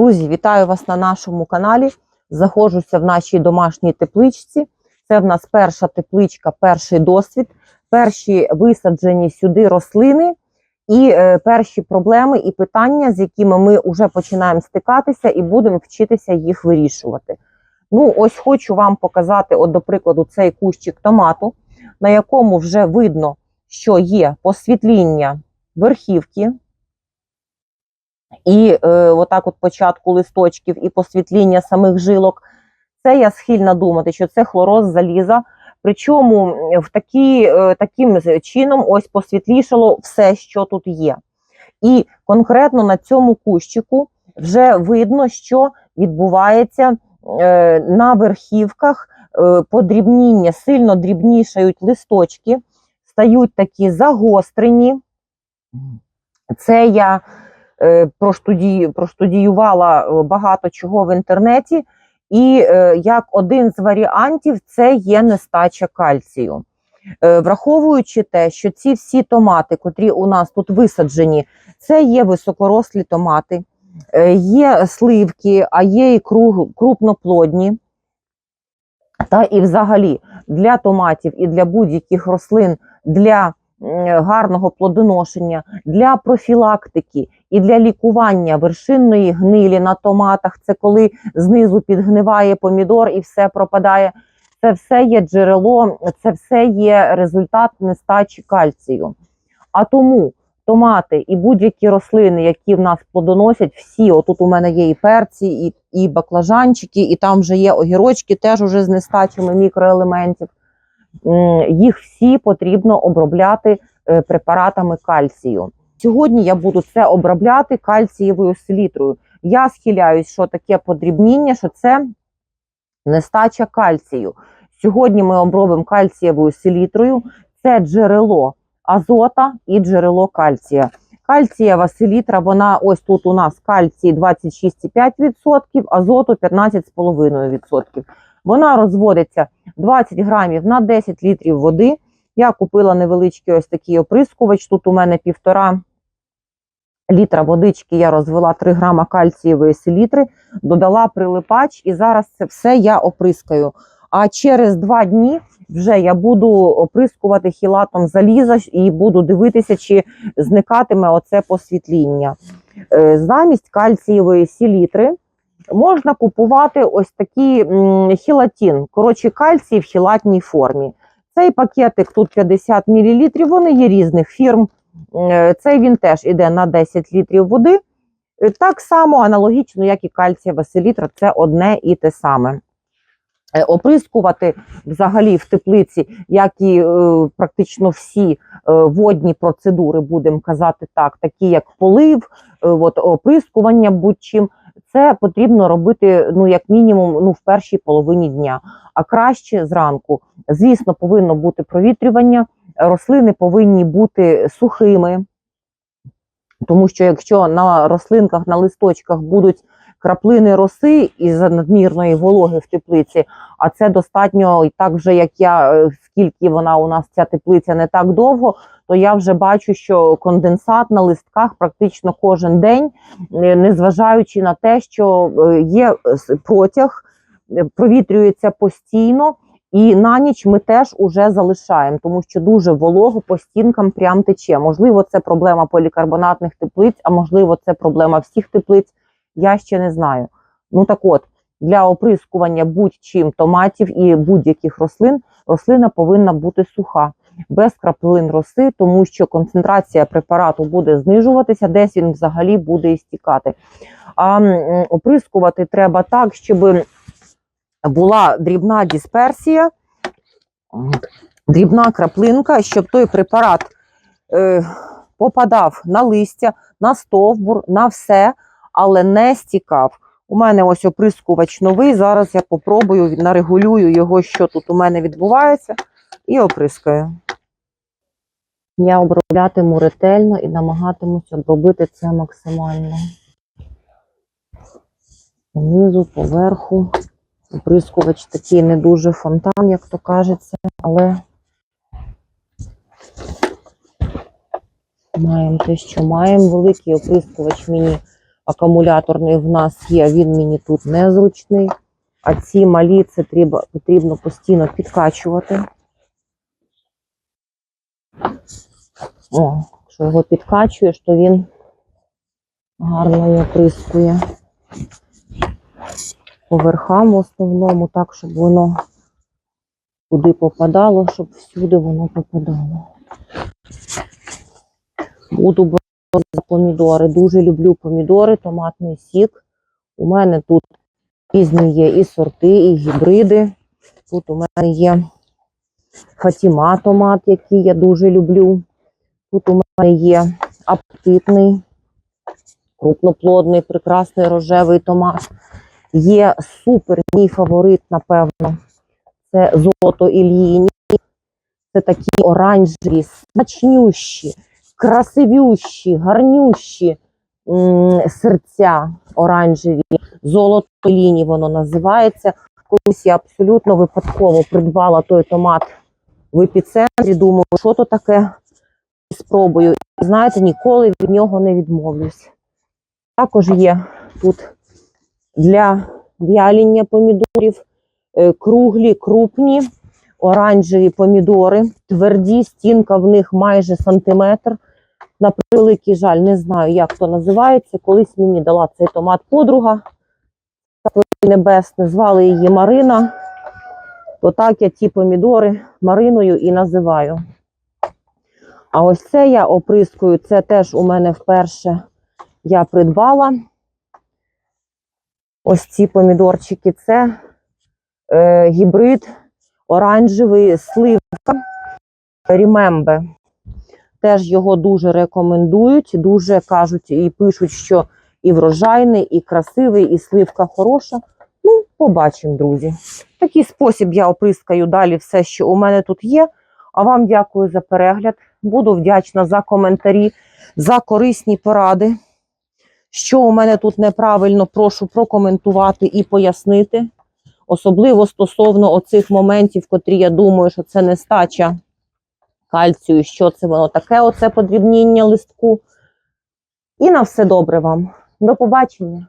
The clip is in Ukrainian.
Друзі, вітаю вас на нашому каналі. Заходжуся в нашій домашній тепличці. Це в нас перша тепличка, перший досвід, перші висаджені сюди рослини і е, перші проблеми і питання, з якими ми вже починаємо стикатися і будемо вчитися їх вирішувати. Ну, ось хочу вам показати, от, до прикладу, цей кущик томату, на якому вже видно, що є посвітління верхівки. І е, отак от початку листочків і посвітління самих жилок. Це я схильна думати, що це хлороз заліза. Причому в такі, е, таким чином ось посвітлішало все, що тут є. І конкретно на цьому кущику вже видно, що відбувається е, на верхівках е, подрібніння, сильно дрібнішають листочки, стають такі загострені. Це я е, проштудію, е, багато чого в інтернеті, і е, як один з варіантів це є нестача кальцію. Враховуючи те, що ці всі томати, котрі у нас тут висаджені, це є високорослі томати, є сливки, а є і крупноплодні. Та і взагалі для томатів і для будь-яких рослин для гарного плодоношення, для профілактики і для лікування вершинної гнилі на томатах. Це коли знизу підгниває помідор і все пропадає. Це все є джерело, це все є результат нестачі кальцію. А тому томати і будь-які рослини, які в нас плодоносять, всі, отут у мене є і перці, і, і баклажанчики, і там вже є огірочки, теж уже з нестачами мікроелементів. М, Їх всі потрібно обробляти е, препаратами кальцію. Сьогодні я буду це обробляти кальцієвою селітрою. Я схиляюсь, що таке подрібніння, що це нестача кальцію. Сьогодні ми обробимо кальцієвою селітрою. Це джерело азота і джерело кальція. Кальцієва селітра, вона ось тут у нас кальцій 26,5%, азоту 15,5%. Вона розводиться 20 грамів на 10 літрів води. Я купила невеличкий ось такий оприскувач. Тут у мене півтора літра водички. Я розвела 3 грама кальцієвої селітри, додала прилипач, і зараз це все я оприскаю. А через два дні вже я буду оприскувати хілатом заліза і буду дивитися, чи зникатиме оце посвітління. Е, Замість кальцієвої селітри можна купувати ось такий м, хілатін. Коротше, кальцій в хілатній формі. Цей пакетик тут 50 мл, вони є різних фірм. Е, Цей він теж іде на 10 літрів води. Е, Так само аналогічно, як і кальцієва селітра, це одне і те саме. Е, Оприскувати взагалі в теплиці, як і практично всі водні процедури, будемо казати так, такі як полив, е, от, оприскування будь-чим, це потрібно робити ну, як мінімум ну, в першій половині дня, а краще зранку. Звісно, повинно бути провітрювання, рослини повинні бути сухими, тому що якщо на рослинках, на листочках будуть краплини роси із надмірної вологи в теплиці, а це достатньо і так вже як я, е, скільки вона у нас ця теплиця не так довго, то я вже бачу, що конденсат на листках практично кожен день, е, незважаючи на те, що е, є протяг, провітрюється постійно. І на ніч ми теж уже залишаємо, тому що дуже волого по стінкам прям тече. Можливо, це проблема полікарбонатних теплиць, а можливо, це проблема всіх теплиць. Я ще не знаю. Ну так от, для оприскування будь-чим томатів і будь-яких рослин рослина повинна бути суха, без краплин роси, тому що концентрація препарату буде знижуватися, десь він взагалі буде істікати. А оприскувати треба так, щоб була дрібна дисперсія, дрібна краплинка, щоб той препарат е, попадав на листя, на стовбур, на все, але не стікав. У мене ось оприскувач новий. Зараз я попробую, нарегулюю його, що тут у мене відбувається, і оприскаю. Я оброблятиму ретельно і намагатимусь обробити це максимально. Знизу, поверху. Оприскувач такий не дуже фонтан, як то кажеться, але маємо те, що маємо. Великий оприскувач мені акумуляторний в нас є, він мені тут незручний. А ці малі це треба, потрібно постійно підкачувати. О, якщо його підкачуєш, то він гарно оприскує по верхам в основному, так, щоб воно куди попадало, щоб всюди воно попадало. Буду за помідори. Дуже люблю помідори, томатний сік. У мене тут різні є і сорти, і гібриди. Тут у мене є Фатіма томат, який я дуже люблю. Тут у мене є апетитний, крупноплодний, прекрасний рожевий томат. Є супер мій фаворит, напевно. Це золото Ільїні. Це такі оранжеві, смачнющі, красивющі, гарнющі серця оранжеві. Золото Ільїні воно називається. Колись я абсолютно випадково придбала той томат в епіцентрі. Думаю, що то таке спробую. Знаєте, ніколи від нього не відмовлюсь. Також є тут для в'яління помідорів е, круглі, крупні, оранжеві помідори, тверді, стінка в них майже сантиметр. На превеликий жаль, не знаю, як то називається. Колись мені дала цей томат подруга небесне, звали її Марина. То так я ті помідори Мариною і називаю. А ось це я оприскую, це теж у мене вперше я придбала. Ось ці помідорчики це е, гібрид оранжевий сливка Рімембе. Теж його дуже рекомендують, дуже кажуть і пишуть, що і врожайний, і красивий, і сливка хороша. Ну, побачимо, друзі. Такий спосіб я оприскаю далі все, що у мене тут є. А вам дякую за перегляд. Буду вдячна за коментарі, за корисні поради. Що у мене тут неправильно, прошу прокоментувати і пояснити. Особливо стосовно оцих моментів, котрі я думаю, що це нестача кальцію, що це воно таке, оце подрібніння листку. І на все добре вам. До побачення.